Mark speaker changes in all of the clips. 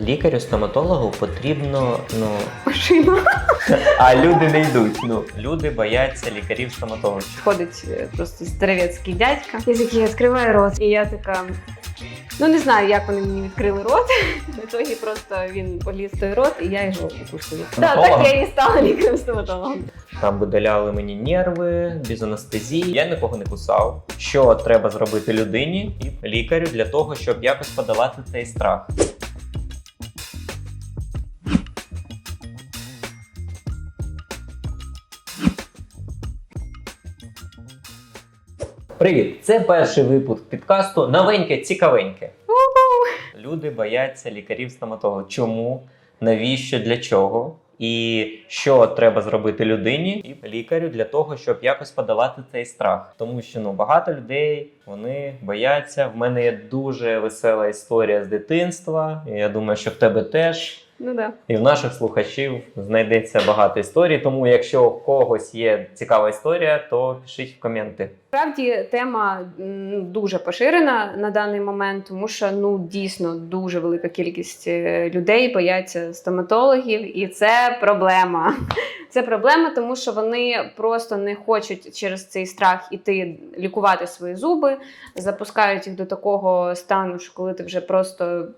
Speaker 1: Лікарю-стоматологу потрібно, ну,
Speaker 2: Машина.
Speaker 1: а люди не йдуть. Ну, люди бояться лікарів-стоматологів.
Speaker 2: Ходить е, просто здоровецький дядька, із який відкриває рот. І я така. Ну не знаю, як вони мені відкрили рот. В ітогі просто він поліз в той рот, і я його укусила. Так, так я і стала лікарем стоматологом.
Speaker 1: Там видаляли мені нерви, без анестезії. Я нікого не кусав. Що треба зробити людині і лікарю для того, щоб якось подолати цей страх? Привіт! Це перший випуск підкасту Новеньке, цікавеньке. Люди бояться лікарів-стоматологів. Чому? Навіщо? Для чого? І що треба зробити людині і лікарю для того, щоб якось подолати цей страх? Тому що ну багато людей вони бояться. В мене є дуже весела історія з дитинства. Я думаю, що в тебе теж.
Speaker 2: Ну да.
Speaker 1: І в наших слухачів знайдеться багато історій. Тому, якщо у когось є цікава історія, то пишіть в коменти.
Speaker 2: Справді тема дуже поширена на даний момент, тому що ну дійсно дуже велика кількість е, людей бояться стоматологів, і це проблема. Це проблема, тому що вони просто не хочуть через цей страх іти лікувати свої зуби, запускають їх до такого стану, що коли ти вже просто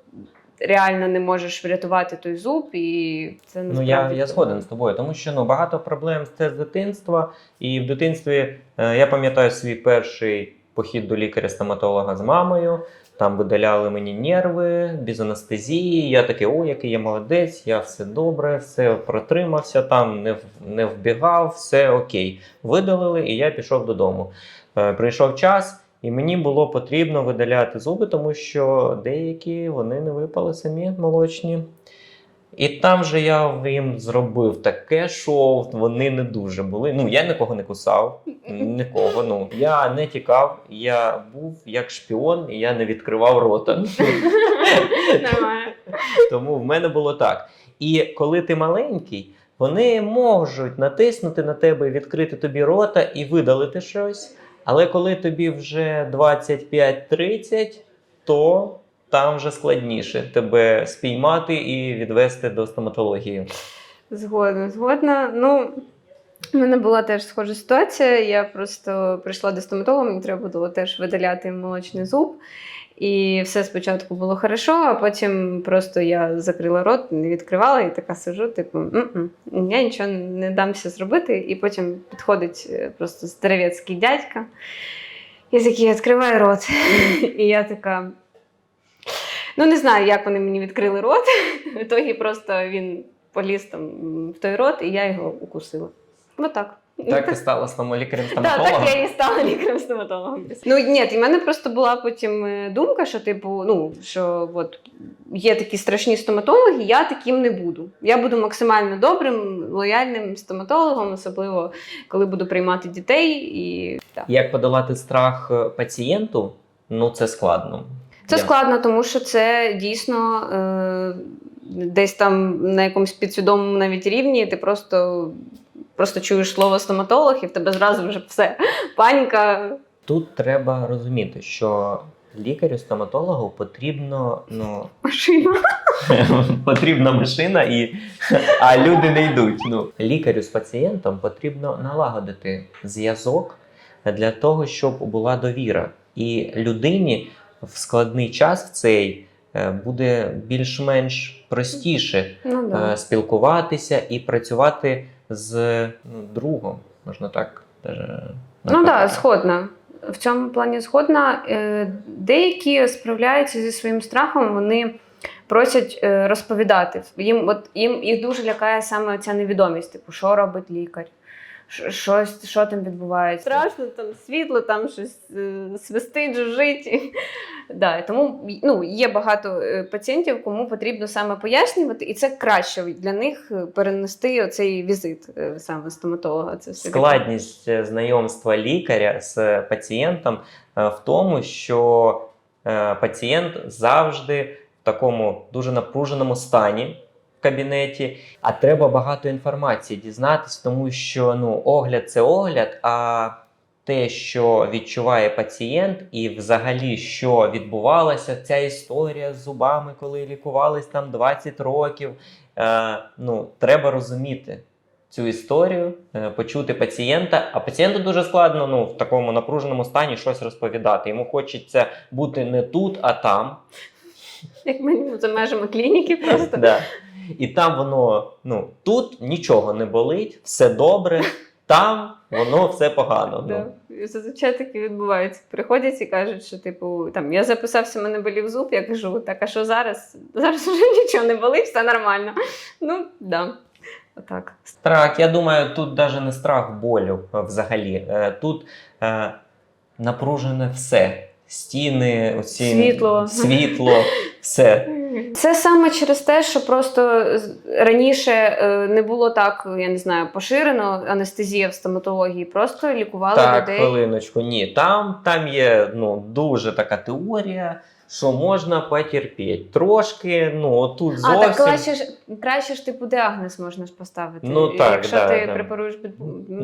Speaker 2: реально не можеш врятувати той зуб, і це
Speaker 1: Ну я, я згоден з тобою, тому що ну багато проблем це з дитинства. І в дитинстві е, я пам'ятаю свій перший похід до лікаря-стоматолога з мамою. Там видаляли мені нерви без анестезії. Я такий, о, який я молодець, я все добре, все протримався, там не, не вбігав, все окей. Видалили, і я пішов додому. Е, Прийшов час, і мені було потрібно видаляти зуби, тому що деякі вони не випали самі молочні. І там же я їм зробив таке шоу, вони не дуже були. Ну, я нікого не кусав, нікого. Ну, я не тікав, я був як шпіон, і я не відкривав рота. Тому в мене було так. І коли ти маленький, вони можуть натиснути на тебе, відкрити тобі рота і видалити щось. Але коли тобі вже 25-30, то там вже складніше тебе спіймати і відвести до стоматології.
Speaker 2: Згодна, згодна. Ну, в мене була теж схожа ситуація. Я просто прийшла до стоматолога, мені треба було теж видаляти молочний зуб. І все спочатку було хорошо, а потім просто я закрила рот, не відкривала і така сижу, типу, «М-м, я нічого не дамся зробити. І потім підходить е, просто здоровецький дядька, із який відкриває рот. І я така. Ну, не знаю, як вони мені відкрили рот. В ітогі просто він поліз там в той рот, і я його укусила. Ну так.
Speaker 1: Так ти стала стому лікарем
Speaker 2: Так, так я і стала лікарем стоматологом. Ну ні, і в мене просто була потім е, думка, що типу, ну що от є такі страшні стоматологи, я таким не буду. Я буду максимально добрим, лояльним стоматологом, особливо коли буду приймати дітей. І так.
Speaker 1: Як подолати страх е, пацієнту? Ну це складно.
Speaker 2: Це
Speaker 1: Я-
Speaker 2: складно, тому що це дійсно е, десь там на якомусь підсвідомому навіть рівні, ти просто, просто чуєш слово стоматолог, і в тебе зразу вже все. Паніка.
Speaker 1: Тут треба розуміти, що лікарю-стоматологу потрібно ну,
Speaker 2: Машина.
Speaker 1: потрібна машина, і, а люди не йдуть. Ну, лікарю з пацієнтом потрібно налагодити зв'язок для того, щоб була довіра. І людині в складний час в цей е, буде більш-менш простіше
Speaker 2: Ну, да.
Speaker 1: е, спілкуватися і працювати з ну, другом, можна так даже
Speaker 2: Ну так, сходна згодна. В цьому плані згодна. Е, Деякі справляються зі своїм страхом, вони просять е, розповідати. Їм, от, їм їх дуже лякає саме ця невідомість, типу, що робить лікар, щось, що там відбувається. Страшно, там світло, там щось е, свистить, жужить. Да, тому ну, є багато е, пацієнтів, кому потрібно саме пояснювати, і це краще для них е, перенести оцей візит саме стоматолога. Це все
Speaker 1: Складність знайомства лікаря з пацієнтом в тому, що пацієнт завжди в такому дуже напруженому стані кабінеті, а треба багато інформації дізнатись, тому що ну, огляд це огляд, а те, що відчуває пацієнт, і взагалі, що відбувалася ця історія з зубами, коли лікувались там 20 років. Е, ну, треба розуміти цю історію, е, почути пацієнта. А пацієнту дуже складно ну, в такому напруженому стані щось розповідати. Йому хочеться бути не тут, а там.
Speaker 2: Як мені за межами клініки просто.
Speaker 1: Да. І там воно, ну, тут нічого не болить, все добре, там воно все погано.
Speaker 2: Да.
Speaker 1: Ну.
Speaker 2: Зазвичай таке відбувається. Приходять і кажуть, що типу там я записався, мене болів зуб. Я кажу, так а що зараз? Зараз вже нічого не болить, все нормально. Ну, да. Отак.
Speaker 1: Страх, я думаю, тут навіть не страх болю взагалі. Е, Тут е, напружене все. Стіни, оці,
Speaker 2: Світло.
Speaker 1: світло, все.
Speaker 2: Це саме через те, що просто раніше е, не було так, я не знаю, поширено анестезія в стоматології. Просто лікували
Speaker 1: Так,
Speaker 2: людей.
Speaker 1: хвилиночку. Ні, там, там є ну, дуже така теорія, що можна потерпіти. Трошки, ну, отут
Speaker 2: А
Speaker 1: зовсім.
Speaker 2: так краще ж краще ж типу діагноз можна ж поставити.
Speaker 1: Ну, так,
Speaker 2: Якщо
Speaker 1: да,
Speaker 2: ти
Speaker 1: да.
Speaker 2: препаруєш без,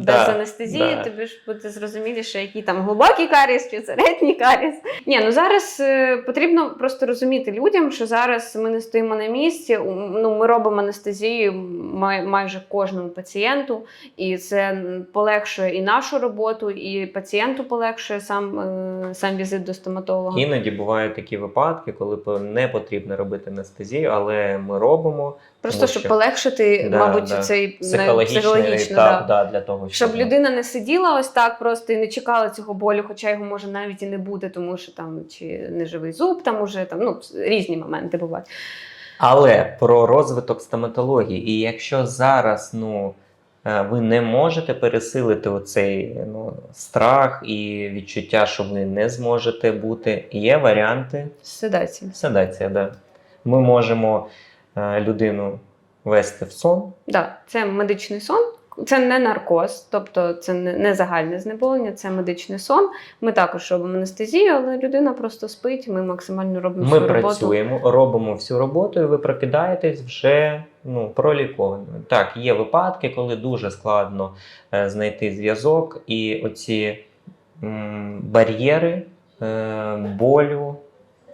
Speaker 1: Да,
Speaker 2: анестезії,
Speaker 1: да.
Speaker 2: тобі ж буде зрозуміліше, який там глибокий каріс чи середній каріс. Ні, ну зараз е, потрібно просто розуміти людям, що зараз ми не стоїмо на місці. Ну ми робимо анестезію май, майже кожному пацієнту, і це полегшує і нашу роботу, і пацієнту полегшує сам, е, сам візит до стоматолога.
Speaker 1: Іноді бувають такі випадки, коли не потрібно робити анестезію, але ми робимо
Speaker 2: Просто
Speaker 1: тому
Speaker 2: щоб
Speaker 1: що-
Speaker 2: полегшити,
Speaker 1: Да,
Speaker 2: мабуть,
Speaker 1: да.
Speaker 2: цей
Speaker 1: психологічний етап
Speaker 2: да.
Speaker 1: да, для того,
Speaker 2: Щоб
Speaker 1: щоб
Speaker 2: людина не сиділа ось так просто і не чекала цього болю, хоча його може навіть і не бути, тому що там чи неживий зуб, там уже там ну різні моменти бувають.
Speaker 1: Але про розвиток стоматології, і якщо зараз ну, ви не можете пересилити оцей ну, страх і відчуття, що ви не зможете бути, є варіанти.
Speaker 2: Седація.
Speaker 1: Седація, да. Ми можемо е, людину вести в сон.
Speaker 2: Да, це медичний сон. Це не наркоз, тобто це не, не загальне знеболення, це медичний сон. Ми також робимо анестезію, але людина просто спить. Ми максимально робимо
Speaker 1: Ми
Speaker 2: свою роботу.
Speaker 1: працюємо, робимо всю роботу, і ви прокидаєтесь вже ну, пролікованою. Так, є випадки, коли дуже складно е, знайти зв'язок, і оці м, бар'єри е, болю,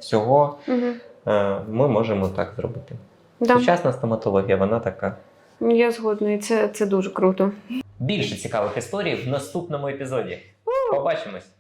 Speaker 1: всього
Speaker 2: Угу.
Speaker 1: е, ми можемо так зробити.
Speaker 2: Да.
Speaker 1: Сучасна стоматологія, вона така.
Speaker 2: Я згодна, і це, це дуже круто.
Speaker 1: Більше цікавих історій в наступному епізоді. Побачимось!